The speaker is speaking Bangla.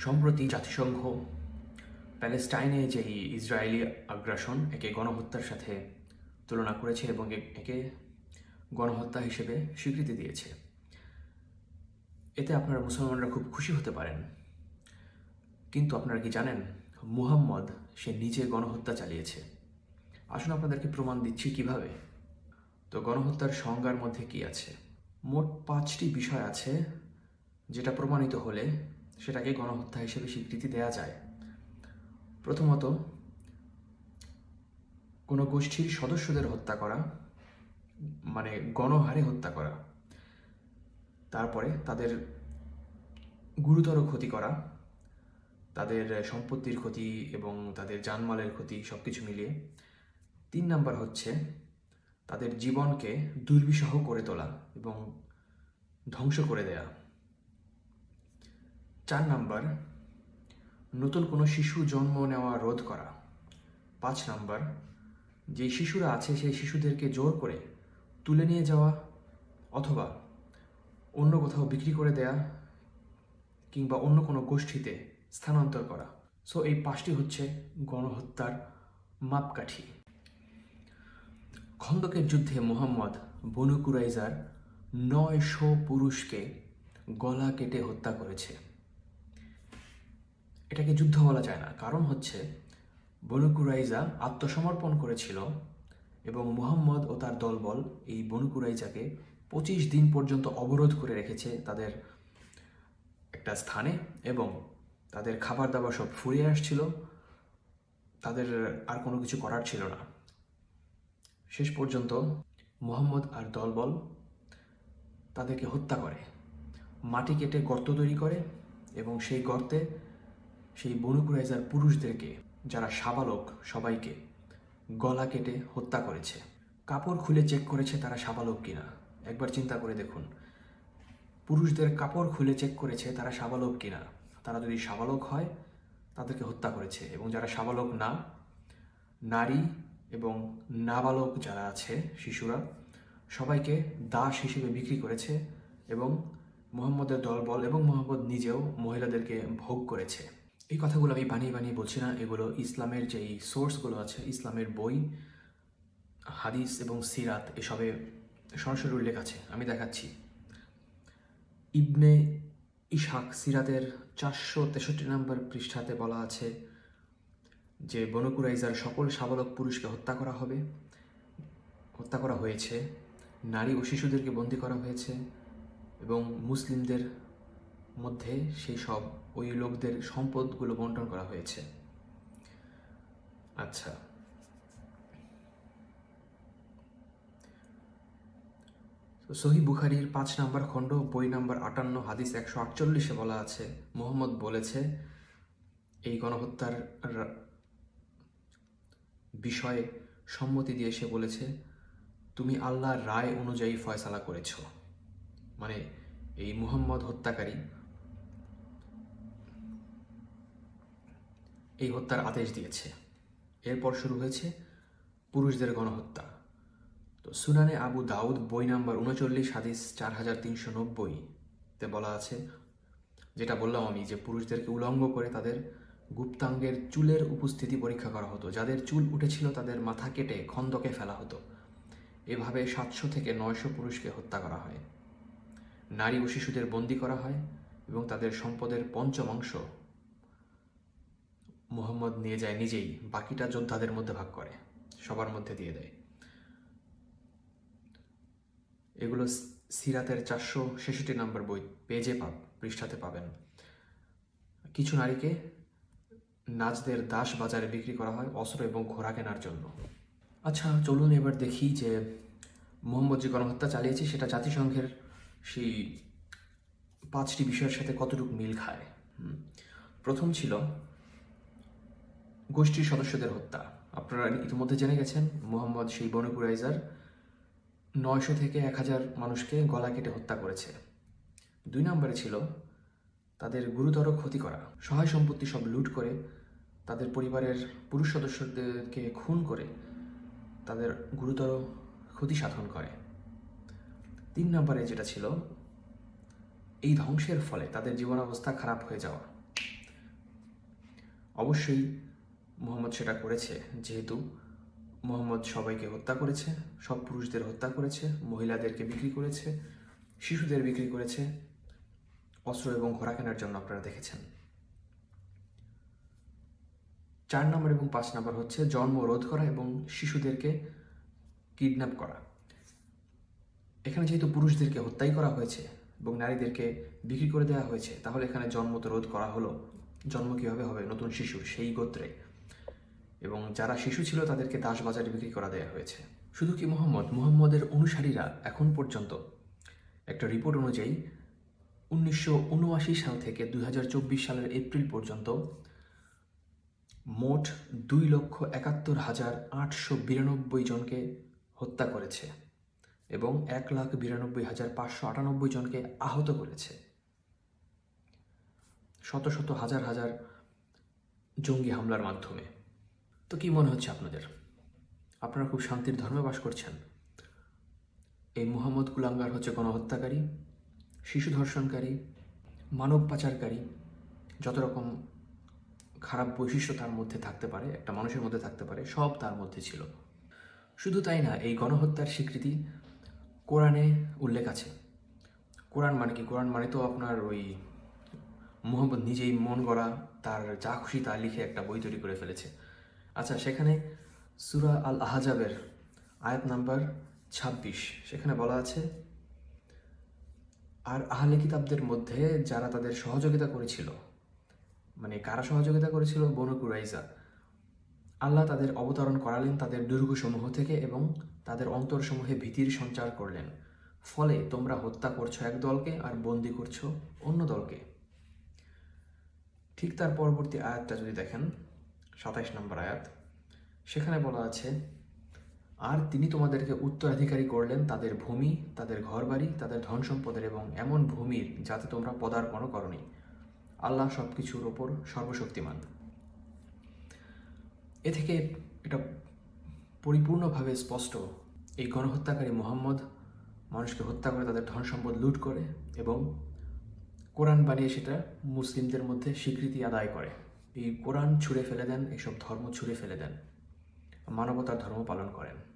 সম্প্রতি জাতিসংঘ প্যালেস্টাইনে যে ইসরায়েলি আগ্রাসন একে গণহত্যার সাথে তুলনা করেছে এবং একে গণহত্যা হিসেবে স্বীকৃতি দিয়েছে। এতে আপনারা মুসলমানরা খুব খুশি হতে পারেন। কিন্তু আপনারা কি জানেন, মুহাম্মদ, সে নিজে গণহত্যা চালিয়েছে। আসুন আপনাদেরকে প্রমাণ দিচ্ছি কীভাবে। তো গণহত্যার সংজ্ঞার মধ্যে কি আছে? মোট পাঁচটি বিষয় আছে যেটা প্রমাণিত হলে সেটাকে গণহত্যা হিসেবে স্বীকৃতি দেওয়া যায়। প্রথমত, কোনো গোষ্ঠীর সদস্যদের হত্যা করা মানে গণহারে হত্যা করা। তারপরে তাদের গুরুতর ক্ষতি করা, তাদের সম্পত্তির ক্ষতি এবং তাদের জানমালের ক্ষতি সব কিছু মিলিয়ে। তিন নাম্বার হচ্ছে, তাদের জীবনকে দুর্বিষহ করে তোলা এবং ধ্বংস করে দেয়া। চার নাম্বার, নতুন কোনো শিশু জন্ম নেওয়া রোধ করা। পাঁচ নাম্বার যে শিশুরা আছে সেই শিশুদেরকে জোর করে তুলে নিয়ে যাওয়া অথবা অন্য কোথাও বিক্রি করে দেয়া কিংবা অন্য কোনো গোষ্ঠীতে স্থানান্তর করা। সো এই পাঁচটি হচ্ছে গণহত্যার মাপকাঠি। খন্দকের যুদ্ধে মোহাম্মদ বনু কুরাইজার নয়শো পুরুষকে গলা কেটে হত্যা করেছে। এটাকে যুদ্ধ বলা যায় না। কারণ হচ্ছে, বনু কুরাইজা আত্মসমর্পণ করেছিল এবং মুহাম্মদ ও তার দলবল এই বনু কুরাইজাকে পঁচিশ দিন পর্যন্ত অবরোধ করে রেখেছে তাদের একটা স্থানে এবং তাদের খাবার দাবার সব ফুরিয়ে আসছিল। তাদের আর কোনো কিছু করার ছিল না। শেষ পর্যন্ত মোহাম্মদ আর দলবল তাদেরকে হত্যা করে। মাটি কেটে গর্ত তৈরি করে এবং সেই গর্তে সেই বনুকুরাইজার পুরুষদেরকে, যারা সাবালক, সবাইকে গলা কেটে হত্যা করেছে। কাপড় খুলে চেক করেছে তারা সাবালক কিনা। একবার চিন্তা করে দেখুন। পুরুষদের কাপড় খুলে চেক করেছে তারা সাবালক কিনা। তারা যদি সাবালক হয়, তাদেরকে হত্যা করেছে। এবং যারা সাবালক না, নারী এবং নাবালক যারা আছে, শিশুরা, সবাইকে দাস হিসেবে বিক্রি করেছে এবং মোহাম্মদের দলবল এবং মোহাম্মদ নিজেও মহিলাদেরকে ভোগ করেছে। এই কথাগুলো আমি বানিয়ে বানিয়ে বলছি না, এগুলো ইসলামের যেই সোর্সগুলো আছে, ইসলামের বই, হাদিস এবং সিরাত, এসবে সরাসরি উল্লেখ আছে, আমি দেখাচ্ছি। ইবনে ইশাক সিরাতের চারশো তেষট্টি নম্বর পৃষ্ঠাতে বলা আছে যে বনকুরাইজার সকল সাবালক পুরুষকে হত্যা করা হবে, হত্যা করা হয়েছে, নারী ও শিশুদেরকে বন্দি করা হয়েছে এবং মুসলিমদের মধ্যে সেই সব ওই লোকদের সম্পদগুলো বন্টন করা হয়েছে। আচ্ছা। সহি বুখারির পাঁচ নাম্বার খণ্ড, বই নাম্বার আটান্ন, হাদিস একশো আটচল্লিশে বলা আছে, মোহাম্মদ বলেছে, এই গণহত্যার বিষয়ে সম্মতি দিয়ে সে বলেছে, তুমি আল্লাহর রায় অনুযায়ী ফয়সালা করেছ। মানে এই মুহাম্মদ হত্যাকারী এই হত্যার আদেশ দিয়েছে। এরপর শুরু হয়েছে পুরুষদের গণহত্যা। তো সুনানে আবু দাউদ, বই নাম্বার উনচল্লিশ, হাদিস চার হাজার তিনশো নব্বইতে বলা আছে, যেটা বললাম আমি যে পুরুষদেরকে উলঙ্গ করে তাদের গুপ্তাঙ্গের চুলের উপস্থিতি পরীক্ষা করা হতো। যাদের চুল উঠেছিল তাদের মাথা কেটে খন্দকে ফেলা হতো। এভাবে সাতশো থেকে নয়শো পুরুষকে হত্যা করা হয়। নারী ও শিশুদের বন্দি করা হয় এবং তাদের সম্পদের পঞ্চমাংশ মোহাম্মদ নিয়ে যায় নিজেই, বাকিটা যোদ্ধাদের মধ্যে ভাগ করে, সবার মধ্যে দিয়ে দেয়। এগুলো সিরাতের চারশো ছেষট্টি নম্বর বই, পেজে পাব, পৃষ্ঠাতে পাবেন। কিছু নারীকে নাচদের দাস বাজারে বিক্রি করা হয় অস্ত্র এবং ঘোড়া কেনার জন্য। আচ্ছা চলুন এবার দেখি যে মোহাম্মদ যে গণহত্যা চালিয়েছে, সেটা জাতিসংঘের সেই পাঁচটি বিষয়ের সাথে কতটুকু মিল খায়। প্রথম ছিল গোষ্ঠীর সদস্যদের হত্যা। আপনারা ইতিমধ্যে জেনে গেছেন, মোহাম্মদ সেই বনকুরাইজার নয়শো থেকে এক হাজার মানুষকে গলা কেটে হত্যা করেছে। দুই নম্বরে ছিল তাদের গুরুতর ক্ষতি করা। সহায় সম্পত্তি সব লুট করে তাদের পরিবারের পুরুষ সদস্যদেরকে খুন করে তাদের গুরুতর ক্ষতি সাধন করে। তিন নম্বরে যেটা ছিল, এই ধ্বংসের ফলে তাদের জীবন অবস্থা খারাপ হয়ে যাওয়া। অবশ্যই মোহাম্মদ সেটা করেছে। যেহেতু মোহাম্মদ সবাইকে হত্যা করেছে, সব পুরুষদের হত্যা করেছে, মহিলাদেরকে বিক্রি করেছে, শিশুদের বিক্রি করেছে, অস্ত্র এবং ঘোড়া কেনার জন্য আপনারা দেখেছেন। চার নম্বর এবং পাঁচ নম্বর হচ্ছে জন্ম রোধ করা এবং শিশুদেরকে কিডন্যাপ করা। এখানে যেহেতু পুরুষদেরকে হত্যাই করা হয়েছে এবং নারীদেরকে বিক্রি করে দেওয়া হয়েছে, তাহলে এখানে জন্ম তো রোধ করা হলো। জন্ম কীভাবে হবে? নতুন শিশু, সেই গোত্রে। এবং যারা শিশু ছিল তাদেরকে দাস বাজারে বিক্রি করা দেওয়া হয়েছে। শুধু কি মোহাম্মদ? মুহাম্মদের অনুসারীরা এখন পর্যন্ত। একটা রিপোর্ট অনুযায়ী, উনিশশো উনআশি সাল থেকে দুই হাজার চব্বিশ সালের এপ্রিল পর্যন্ত মোট দুই লক্ষ একাত্তর হাজার আটশো বিরানব্বই জনকে হত্যা করেছে এবং এক লাখ বিরানব্বই হাজার পাঁচশো আটানব্বই জনকে আহত করেছে। শত শত হাজার হাজার জঙ্গি হামলার মাধ্যমে। তো কি মনে হচ্ছে আপনাদের? আপনারা খুব শান্তির ধর্মে বাস করছেন। এই মুহাম্মদ কুলাঙ্গার হচ্ছে গণহত্যাকারী, শিশু ধর্ষণকারী, মানব পাচারকারী, যত রকম খারাপ বৈশিষ্ট্য তার মধ্যে থাকতে পারে, একটা মানুষের মধ্যে থাকতে পারে, সব তার মধ্যে ছিল। শুধু তাই না, এই গণহত্যার স্বীকৃতি কোরআনে উল্লেখ আছে। কোরআন মানে কি? কোরআন মানে তো আপনার ওই মোহাম্মদ নিজেই মন গড়া, তার যা খুশি তা লিখে একটা বই তৈরি করে ফেলেছে। আচ্ছা সেখানে সুরা আল আহাজাবের আয়াত নাম্বার ছাব্বিশ, সেখানে বলা আছে, আর আহলে কিতাবদের মধ্যে যারা তাদের সহযোগিতা করেছিল মানে কারা সহযোগিতা করেছিল? বনু কুরাইজা আল্লাহ তাদের অবতরণ করালেন তাদের দুর্গসমূহ থেকে এবং তাদের অন্তরসমূহে ভীতির সঞ্চার করলেন। ফলে তোমরা হত্যা করছ এক দলকে আর বন্দি করছ অন্য দলকে। ঠিক তার পরবর্তী আয়াতটা যদি দেখেন সাতাইশ নম্বর আয়াত। সেখানে বলা আছে, আর তিনি তোমাদেরকে উত্তরাধিকারী করলেন তাদের ভূমি, তাদের ঘরবাড়ি, তাদের ধন সম্পদের এবং এমন ভূমির যাতে তোমরা পদার্পণও করনি। আল্লাহ সব কিছুর ওপর সর্বশক্তিমান। এ থেকে এটা পরিপূর্ণভাবে স্পষ্ট, এই গণহত্যাকারী মোহাম্মদ মানুষকে হত্যা করে তাদের ধন সম্পদ লুট করে এবং কোরআন বানিয়ে সেটা মুসলিমদের মধ্যে স্বীকৃতি আদায় করে। এই কোরআন ছুঁড়ে ফেলে দেন এসব ধর্ম ছুঁড়ে ফেলে দেন। মানবতার ধর্ম পালন করেন।